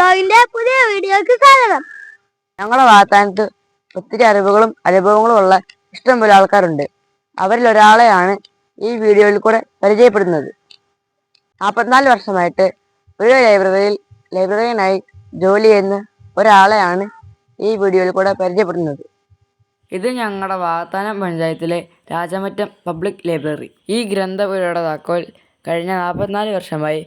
ബ്ലോഗിന്റെ പുതിയ വീഡിയോക്ക് സ്വാഗതം. ഞങ്ങളെ വാഗ്ദാനത്ത് ഒത്തിരി അറിവുകളും അനുഭവങ്ങളും ഉള്ള ഇഷ്ടംപോലെ ആൾക്കാരുണ്ട്. അവരിൽ ഒരാളെയാണ് ഈ വീഡിയോയിൽ കൂടെ പരിചയപ്പെടുന്നത്. നാൽപ്പത്തിനാല് വർഷമായിട്ട് ഒരു ലൈബ്രറിയിൽ ലൈബ്രറിയനായി ജോലി ചെയ്യുന്ന ഒരാളെയാണ് ഈ വീഡിയോയിൽ കൂടെ പരിചയപ്പെടുന്നത്. ഇത് ഞങ്ങളുടെ വാഗ്ദാനം പഞ്ചായത്തിലെ രാജമറ്റം പബ്ലിക് ലൈബ്രറി. ഈ ഗ്രന്ഥപുരയുടെ താക്കോൽ കഴിഞ്ഞ നാൽപ്പത്തിനാല് വർഷമായി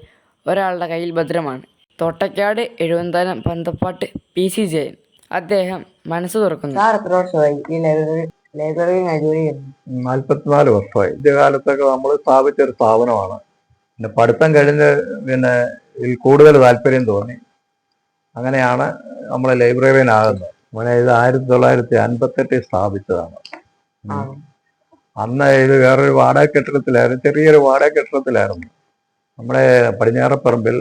ഒരാളുടെ കയ്യിൽ ഭദ്രമാണ്. Thottakkad Ezhupanthanam Panthappattu P C Jayan. അദ്ദേഹം മനസ്സ് തുറക്കുന്നു. നാല്പത്തിനാല് എത്ര വർഷമായി. ഈ ലൈബ്രറി ലൈബ്രറിയിനായി ജോലി ചെയ്യുന്നു നാൽപ്പത്തിനാല് വർഷമായി ഇന്ത്യ കാലത്തൊക്കെ നമ്മൾ സ്ഥാപിച്ച ഒരു സ്ഥാപനമാണ്. പിന്നെ പഠിത്തം കഴിഞ്ഞ് പിന്നെ ഇതിൽ കൂടുതൽ താല്പര്യം തോന്നി. അങ്ങനെയാണ് നമ്മൾ ലൈബ്രറിയനാകുന്നത് അങ്ങനെ ഇത് ആയിരത്തി തൊള്ളായിരത്തി അൻപത്തെട്ടിൽ സ്ഥാപിച്ചതാണ്. ആ. അന്ന് ഇത് വേറൊരു വാടക കെട്ടിടത്തിലായിരുന്നു ചെറിയൊരു വാടക കെട്ടിടത്തിലായിരുന്നു നമ്മുടെ പടിഞ്ഞാറപ്പറമ്പിൽ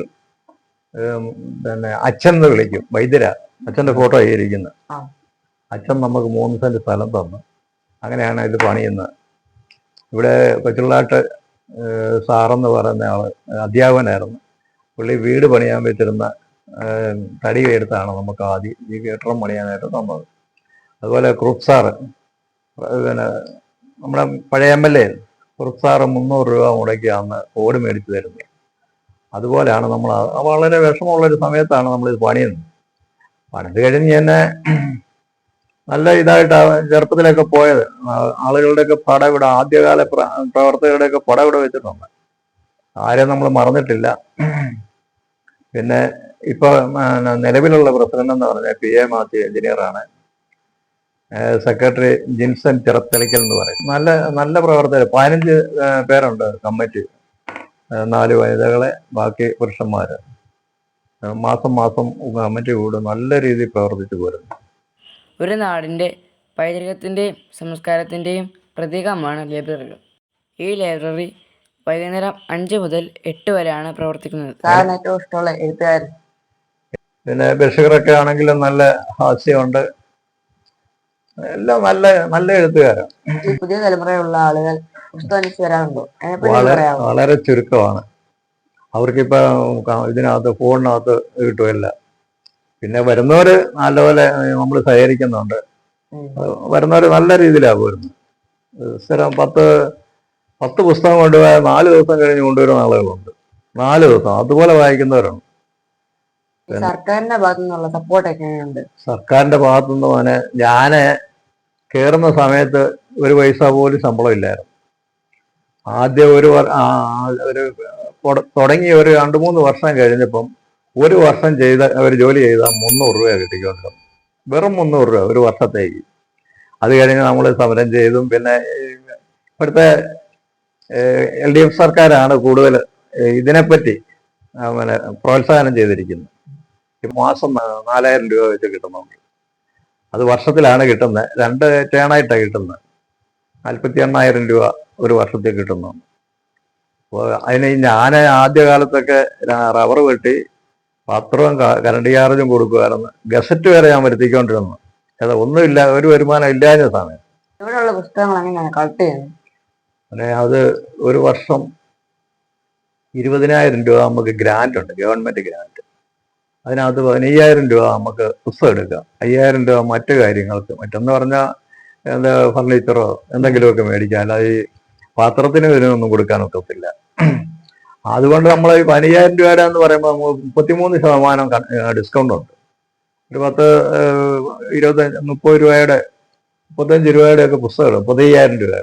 പിന്നെ അച്ഛൻ എന്ന് വിളിക്കും വൈദ്യര. അച്ഛന്റെ ഫോട്ടോ ഇരിക്കുന്നത് ആ. അച്ഛൻ നമുക്ക് മൂന്ന് സെന്റ് സ്ഥലം തന്നു. അങ്ങനെയാണ് ഇത് പണിയുന്നത് ഇവിടെ കൊച്ചുള്ളാട്ട് സാറെന്ന് പറയുന്ന ആൾ അധ്യാപകനായിരുന്നു. പുള്ളി വീട് പണിയാൻ വെച്ചിരുന്ന തടി എടുത്താണ് നമുക്ക് ആദ്യം ഈ കെട്ടിടം പണിയാനായിട്ട് തന്നത്. അതുപോലെ ക്രൂപ്പ് സാറ് പിന്നെ നമ്മുടെ പഴയ എം എൽ എ ക്രൂപ്പ് സാറ് മുന്നൂറ് രൂപ മുടക്കി അന്ന് ഓട് മേടിച്ചു തരുന്നത് അതുപോലെയാണ് നമ്മൾ വളരെ വിഷമമുള്ളൊരു സമയത്താണ് നമ്മൾ ഇത് പണിയുന്നത്. പണിത് കഴിഞ്ഞ് തന്നെ നല്ല ഇതായിട്ട് ചെറുപ്പത്തിലൊക്കെ പോയത്. ആളുകളുടെയൊക്കെ പടം ഇവിടെ ആദ്യകാല പ്ര- പ്രവർത്തകരുടെയൊക്കെ പടം ഇവിടെ വെച്ചിട്ടുണ്ട്. ആരെയും നമ്മൾ മറന്നിട്ടില്ല. പിന്നെ ഇപ്പൊ നിലവിലുള്ള പ്രസിഡന്റ് എന്ന് പറഞ്ഞാൽ പി എ മാത്യു എഞ്ചിനീയറാണ് സെക്രട്ടറി ജിൻസൺ ചിറത്തലിക്കൽ എന്ന് പറയും. നല്ല നല്ല പ്രവർത്തകർ പതിനഞ്ച് പേരുണ്ട് കമ്മിറ്റി. നാല് വനിതകളെ ബാക്കി പുരുഷന്മാര്. മാസം മാസം കമ്മിറ്റി കൂടെ. നല്ല രീതിയിൽ പ്രവർത്തിച്ചു പോരുന്നു. ഒരു നാടിന്റെ പൈതൃകത്തിന്റെയും സംസ്കാരത്തിന്റെയും പ്രതീകമാണ് ലൈബ്രറികൾ. ഈ ലൈബ്രറി വൈകുന്നേരം അഞ്ച് മുതൽ എട്ട് വരെയാണ് പ്രവർത്തിക്കുന്നത്. സാറിന് ഏറ്റവും ഇഷ്ടമുള്ള എഴുത്തുകാരൻ? പിന്നെ ബഷീറൊക്കെ ആണെങ്കിലും നല്ല ഹാസ്യമുണ്ട്. എല്ലാം നല്ല നല്ല എഴുത്തുകാരാണ് ഈ പുതിയ തലമുറയുള്ള ആളുകൾ വളരെ ചുരുക്കമാണ്. അവർക്കിപ്പോ ഇതിനകത്ത് ഫോണിനകത്ത് കിട്ടുമല്ല പിന്നെ വരുന്നവര് നല്ലപോലെ നമ്മൾ സഹകരിക്കുന്നുണ്ട്. വരുന്നവര് നല്ല രീതിയിലാണ് വരുന്നത് സ്ഥിരം പത്ത് പത്ത് പുസ്തകം കൊണ്ടുപോയാൽ നാല് ദിവസം കഴിഞ്ഞ് കൊണ്ടുവരുന്ന ആളുകളുണ്ട്. നാല് ദിവസം. അതുപോലെ വായിക്കുന്നവരുണ്ട്. സർക്കാരിന്റെ ഭാഗത്തുനിന്നുള്ള സപ്പോർട്ടൊക്കെ സപ്പോർട്ട് സർക്കാരിന്റെ ഭാഗത്തുനിന്ന് തന്നെ ഞാൻ കയറുന്ന സമയത്ത് ഒരു പൈസ പോലും ശമ്പളം ഇല്ലായിരുന്നു. ആദ്യം ഒരു ഒരു തുടങ്ങി ഒരു രണ്ട് മൂന്ന് വർഷം കഴിഞ്ഞപ്പം ഒരു വർഷം ചെയ്ത ഒരു ജോലി ചെയ്താൽ മുന്നൂറ് രൂപ കിട്ടിക്കൊണ്ട്. വെറും മുന്നൂറ് രൂപ ഒരു വർഷത്തേക്ക്. അത് കഴിഞ്ഞ് നമ്മൾ സമരം ചെയ്തും പിന്നെ ഇപ്പോഴത്തെ എൽ ഡി എഫ് സർക്കാരാണ് കൂടുതൽ ഇതിനെപ്പറ്റി പിന്നെ പ്രോത്സാഹനം ചെയ്തിരിക്കുന്നത്. മാസം നാലായിരം രൂപ വെച്ച് കിട്ടുന്നുണ്ട്. അത് വർഷത്തിലാണ് കിട്ടുന്നത്. രണ്ട് ടേണായിട്ടാണ് കിട്ടുന്നത്. നാൽപ്പത്തി എണ്ണായിരം രൂപ ഒരു വർഷത്തിൽ കിട്ടുന്നു. അപ്പോൾ അതിന് ഞാൻ ആദ്യകാലത്തൊക്കെ റബ്ബർ വെട്ടി പത്രവും കറണ്ട് ചാർജും കൊടുക്കുമായിരുന്നു ഗസറ്റ് വരെ ഞാൻ വരുത്തിക്കൊണ്ടിരുന്നു. അതെ ഒന്നുമില്ല ഒരു വരുമാനം ഇല്ലാഞ്ഞ സമയം. ഇവിടെയുള്ള പുസ്തകങ്ങൾ കളക്ട് ചെയ്യുന്നത്? അങ്ങനെ അത് ഒരു വർഷം ഇരുപതിനായിരം രൂപ നമുക്ക് ഗ്രാന്റ് ഉണ്ട് ഗവൺമെന്റ് ഗ്രാന്റ് അതിനകത്ത് പതിനയ്യായിരം രൂപ നമുക്ക് പുസ്തകം എടുക്കാം. അയ്യായിരം രൂപ മറ്റു കാര്യങ്ങൾക്ക്. മറ്റെന്ന് പറഞ്ഞാൽ എന്താ ഫർണിച്ചറോ എന്തെങ്കിലുമൊക്കെ മേടിക്കാം. അല്ലാതെ ഈ പാത്രത്തിന് ഇതിനൊന്നും കൊടുക്കാൻ ഒക്കത്തില്ല. അതുകൊണ്ട് നമ്മൾ ഈ പതിനയ്യായിരം രൂപയുടെ എന്ന് പറയുമ്പോൾ നമുക്ക് മുപ്പത്തിമൂന്ന് ശതമാനം ഡിസ്കൗണ്ട് ഉണ്ട്. ഒരു പത്ത് ഏഹ്, ഇരുപത്തഞ്ച് മുപ്പത് രൂപയുടെ മുപ്പത്തഞ്ച് രൂപയുടെ ഒക്കെ പുസ്തകം മുപ്പത്തയ്യായിരം രൂപ.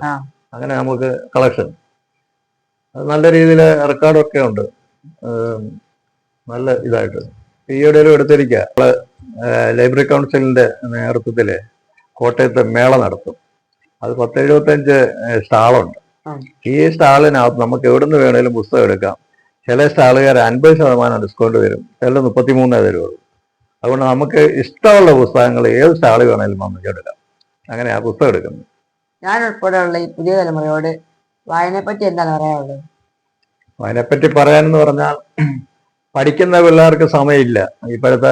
അങ്ങനെ നമുക്ക് കളക്ഷൻ അത് നല്ല രീതിയിൽ റെക്കോർഡൊക്കെ ഉണ്ട്. നല്ല ഇതായിട്ട്. ഈയിടെയും എടുത്തിരിക്കുക നമ്മൾ ഏഹ്, ലൈബ്രറി കൗൺസിലിന്റെ നേതൃത്വത്തിൽ കോട്ടയത്ത് മേള നടത്തും. അത് പത്ത് എഴുപത്തഞ്ച് സ്റ്റാളുണ്ട്. ഈ സ്റ്റാളിനകത്ത് നമുക്ക് എവിടുന്ന് വേണേലും പുസ്തകം എടുക്കാം. ചില സ്റ്റാളുകാർ അൻപത് ശതമാനം ഡിസ്കൗണ്ട് വരും ചില മുപ്പത്തിമൂന്നേ തരുള്ളൂ. അതുകൊണ്ട് നമുക്ക് ഇഷ്ടമുള്ള പുസ്തകങ്ങൾ ഏത് സ്റ്റാളിൽ വേണേലും നമുക്ക് എടുക്കാം അങ്ങനെ ആ പുസ്തകം എടുക്കുന്നു. ഞാൻ ഉൾപ്പെടെയുള്ള ഈ പുതിയ തലമുറയോട് വായനയെ പറ്റി എന്താണ് പറയാനുള്ളത്? വായനയെപ്പറ്റി പറയാനെന്ന് പറഞ്ഞാൽ പഠിക്കുന്ന പിള്ളേർക്ക് സമയമില്ല. ഇപ്പോഴത്തെ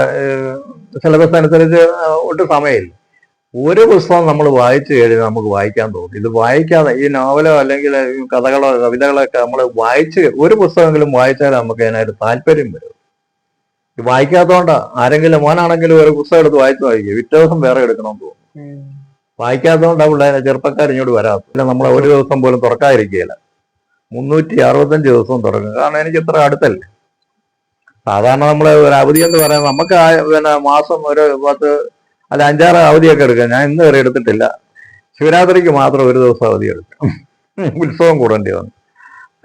സിലബസ് അനുസരിച്ച് ഒട്ടും സമയമില്ല. ഒരു പുസ്തകം നമ്മൾ വായിച്ചു കഴിഞ്ഞാൽ നമുക്ക് വായിക്കാൻ തോന്നും. ഇത് വായിക്കാതെ ഈ നോവലോ അല്ലെങ്കിൽ കഥകളോ കവിതകളോ ഒക്കെ നമ്മൾ വായിച്ച് ഒരു പുസ്തകമെങ്കിലും വായിച്ചാൽ നമുക്ക് അതിനൊരു താല്പര്യം വരും. വായിക്കാത്തതുകൊണ്ടാ. ആരെങ്കിലും മോനാണെങ്കിലും ഒരു പുസ്തകം എടുത്ത് വായിച്ചു വായിക്കുക പിറ്റേ ദിവസം വേറെ എടുക്കണമെന്ന് തോന്നും. വായിക്കാത്തതുകൊണ്ടാ പിള്ളേരെ ചെറുപ്പക്കാർ ഇങ്ങോട്ട് വരാത്ത നമ്മളെ ഒരു ദിവസം പോലും തുറക്കാതിരിക്കുകയില്ല. മുന്നൂറ്റി അറുപത്തഞ്ച് ദിവസവും തുറക്കും. കാരണം എനിക്ക് ഇത്ര അടുത്തല്ലേ. സാധാരണ നമ്മൾ ഒരു അവധി എന്ന് പറയുന്നത് നമുക്ക് പിന്നെ മാസം ഒരു പത്ത് അല്ല അഞ്ചാറ് അവധിയൊക്കെ എടുക്കാം. ഞാൻ ഇന്ന് വരെ എടുത്തിട്ടില്ല. ശിവരാത്രിക്ക് മാത്രം ഒരു ദിവസം അവധി എടുക്കാം. ഉത്സവം കൂടേണ്ടി വന്നു.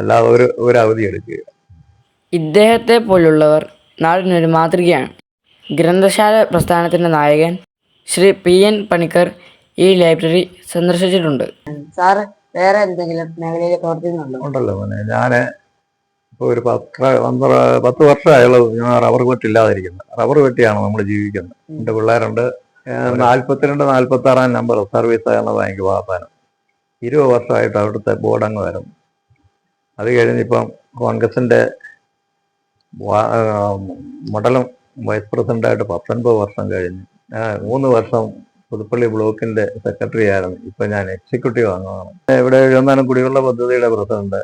അല്ലാതെ ഒരു ഒരു അവധി എടുക്കുക ഇദ്ദേഹത്തെ പോലുള്ളവർ നാടിനൊരു മാതൃകയാണ്. ഗ്രന്ഥശാല പ്രസ്ഥാനത്തിന്റെ നായകൻ ശ്രീ പി എൻ പണിക്കർ ഈ ലൈബ്രറി സന്ദർശിച്ചിട്ടുണ്ട്. സാറ് വേറെ എന്തെങ്കിലും മേഖലയിൽ പ്രവർത്തിക്കുന്നുണ്ടോ? ഉണ്ടല്ലോ മോനെ. ഞാൻ ഇപ്പൊ ഒരു പത്ര പന്ത്ര പത്ത് വർഷമായുള്ളത് ഞാൻ റബ്ബർ വെട്ടില്ലാതിരിക്കുന്നത്. റബ്ബർ വെട്ടിയാണ് നമ്മൾ ജീവിക്കുന്നത്. എന്റെ പിള്ളേരുണ്ട്. ഏഹ് നാൽപ്പത്തി ആറാം നമ്പർ സർവീസ് സഹകരണ ബാങ്ക് വാഗ്ദാനം. ഇരുപത് വർഷമായിട്ട് അവിടുത്തെ ബോർഡ് അങ്ങ് വരും. അത് കഴിഞ്ഞിപ്പം ആഹ് മണ്ഡലം വൈസ് പ്രസിഡന്റായിട്ട് പത്തൊൻപത് വർഷം കഴിഞ്ഞു. മൂന്ന് വർഷം പുതുപ്പള്ളി ബ്ലോക്കിന്റെ സെക്രട്ടറി ആയിരുന്നു. ഇപ്പൊ ഞാൻ എക്സിക്യൂട്ടീവ് അംഗമാണ് ഇവിടെ എഴുതാനും കുടിവെള്ള പദ്ധതിയുടെ പ്രസിഡന്റ്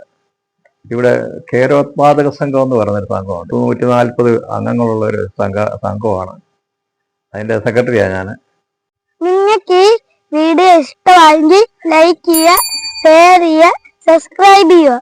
ഇവിടെ കേരോത്പാദക സംഘം എന്ന് പറയുന്നൊരു സംഘമുണ്ട്. നൂറ്റി നാൽപ്പത് അംഗങ്ങളുള്ള ഒരു സംഘ സംഘമാണ്. അതിന്റെ സെക്രട്ടറിയാണ് ഞാൻ നിങ്ങൾക്ക് ഈ വീഡിയോ ഇഷ്ടമായെങ്കിൽ ലൈക്ക് ചെയ്യുക ഷെയർ ചെയ്യുക സബ്സ്ക്രൈബ് ചെയ്യുക.